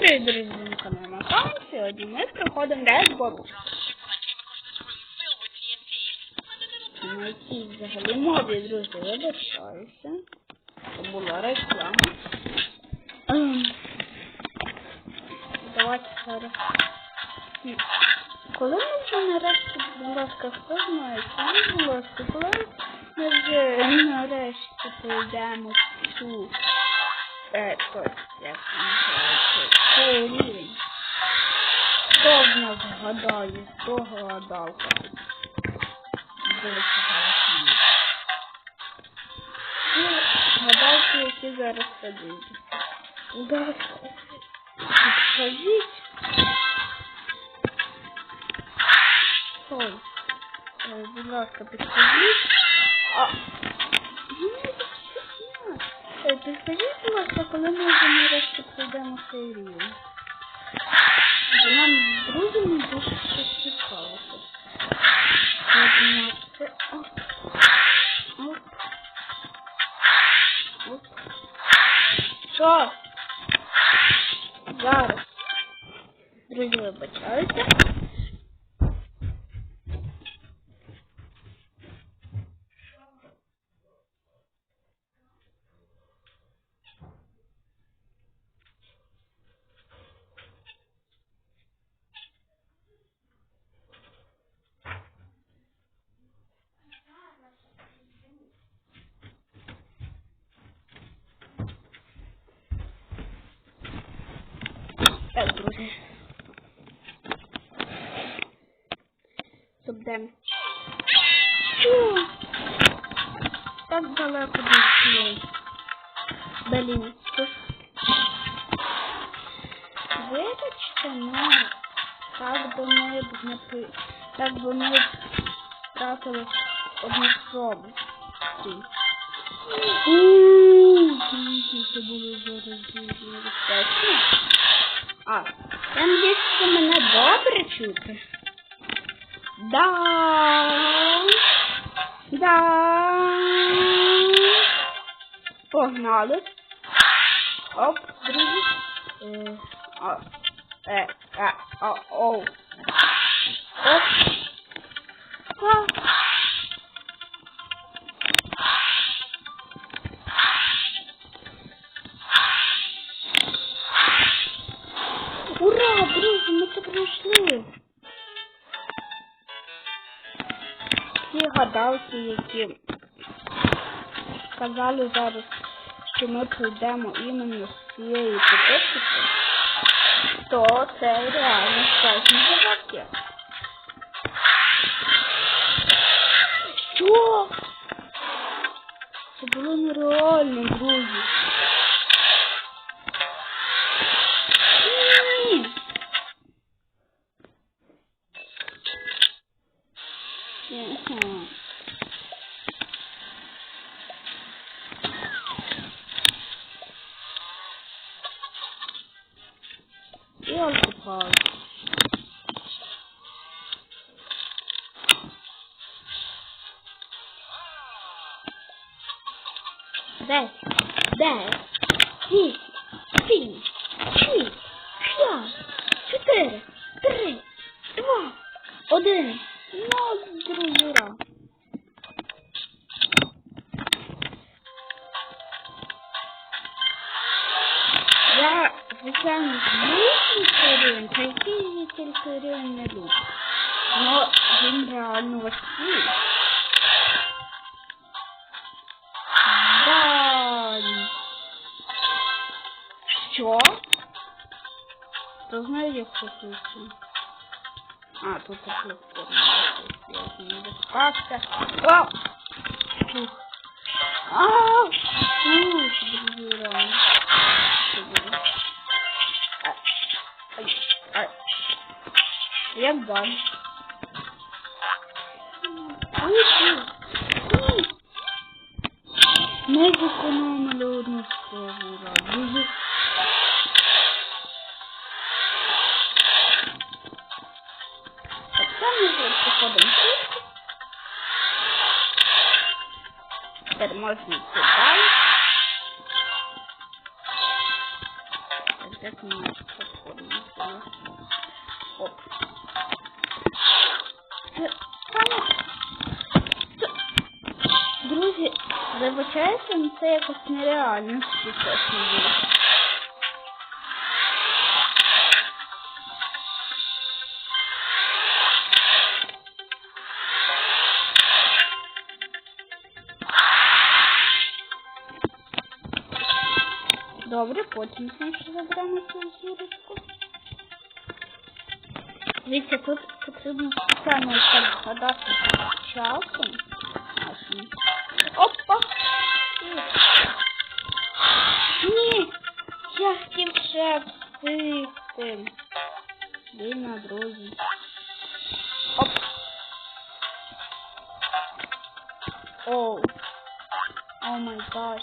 привіт, друзі, на каналі Макан. Сьогодні ми проходимо Red. На якій взагалі мові, друзі, вибачаюся. Це була реклама. Давайте зараз. Коли ми вже нарешті, будь ласка, хто знає, це будь ласка, коли ми вже нарешті пройдемо цю е, то, як рівень. Хто в нас гадає, хто гадалка? Зараз. Ну, гадалки, які зараз. Будь ласка, підскажіть. Ой, будь ласка, ну, Е, будь ласка, коли ми вже нарешті пройдемо цей рівень? Нам друзі не дуже Subдем. Чу! Так далеко дійшли. Блін, що ж. Вибачте, ну, так би ми б не при... Так би ми б втратили одну спробу. Це було зараз дуже. А, я надіюсь, що мене добре чути. Да. Да. Погнали. Оп, друзі. Е, а, е, е, а, оу. Гадалки, які сказали зараз, що ми пройдемо іменно з цієї підписки, то це реально справжні загадки. Що? Це було нереально, друзі. Десять, дев'ять, вісім, сім, шість, п'ять, чотири, три, два, один. Ну, друзі, ура. Я, звичайно, цей рівень, який я тільки рівень не люблю. Но він реально важкий. Хто я це? А, тут такой Я не. А! Фух. А! Як дам? Можна читати. як мені платформу. Оп. Це. Це... Друзі, вибачайте, це якось нереально, якщо чесно було. Добре, потім значить заберемо цю зірочку. Дивіться, тут потрібно спеціально так згадати часом нашим. Опа! Ні! Я хотів ще встигти. Блін, друзі. Оп! Оу. О май гаш.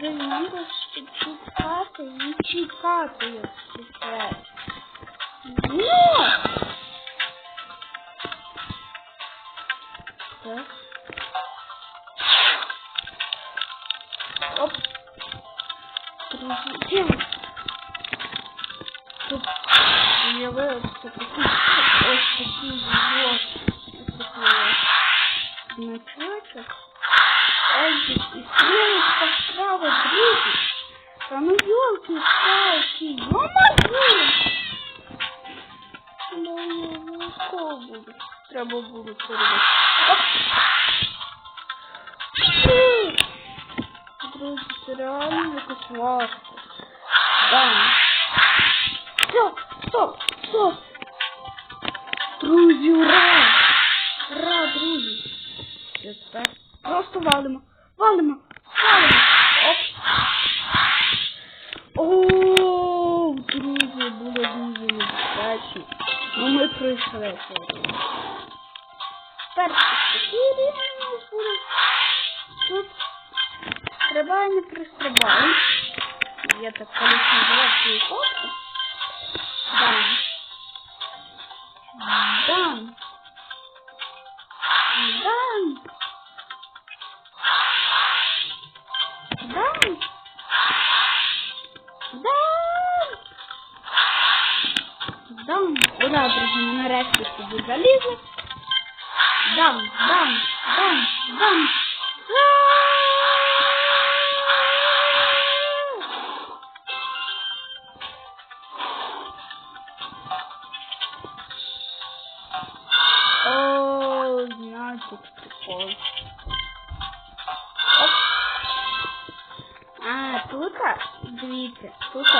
Ай! Друзі, нам тут ще чекати і чекати, як секрет. Ну! Так. Оп. Друзі, Тут з'явився такий ось такий вот. Ось такий ось значочок. Треба буде це робити. Друзі, це реально якось важко. Бам! Стоп, стоп, стоп! Друзі, ура! Ура, друзі! Все, тепер просто валимо, валимо, валимо! Оп! О, друзі, було дуже небезпечно. Ну ми пройшли це. Нас буде. Тут треба не пристрибати. Я так колись давай свою кошку. Дам.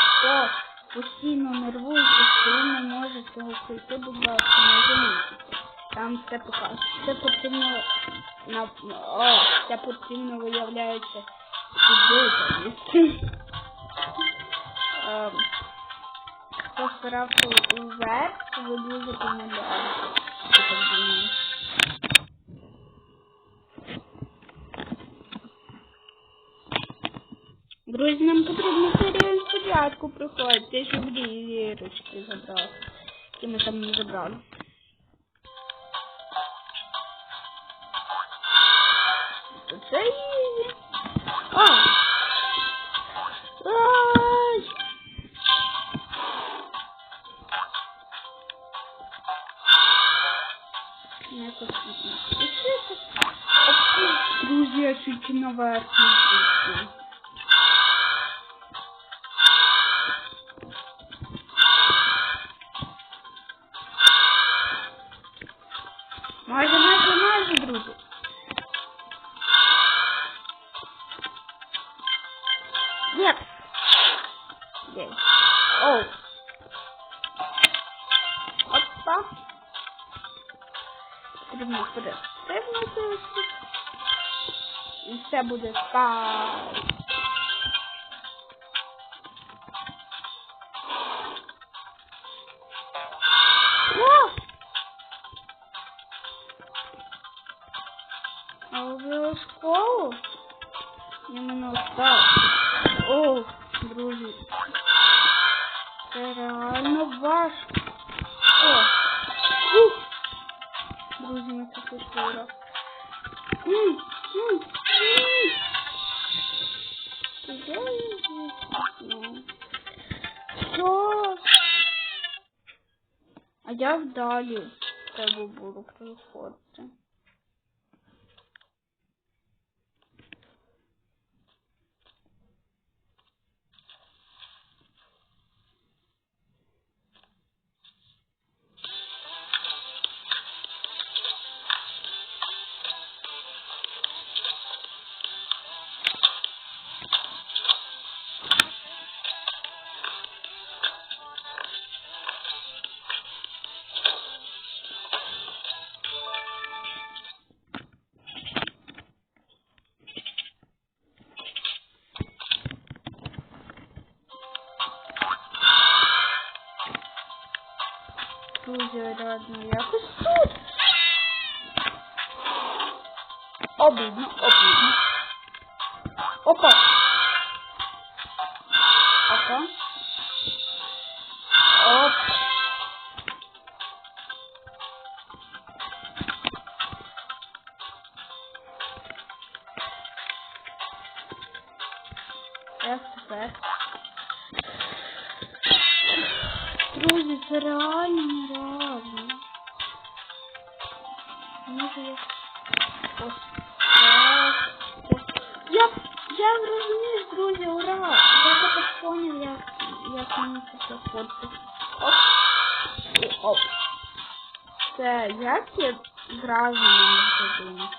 Хто постійно нервується, що він не може цього пройти, будь ласка, не замітити. Там все показує. Це потрібно на о, це потрібно виявляється підозрюваність. Ем, Хто старався уверх, ви дуже помиляєте. Друзі, нам потрібно серію спочатку проходити, щоб дірочки забрали. Які ми там не забрали. Це ізі. А! Друзі, я чуть наверх не Майже, майже, майже, друзі. Нет. Есть. Оу. Опа. Потрібно перестрибнути. І все буде спать. Далі треба було проходити? Радно якось тут. Обидно, обидно. Опа. Реально нереально. Може я... Я, розумію, друзі, ура! Я тепер поняв, як, як мені це проходити. Оп. І оп. Це як я зразу не можу задумати.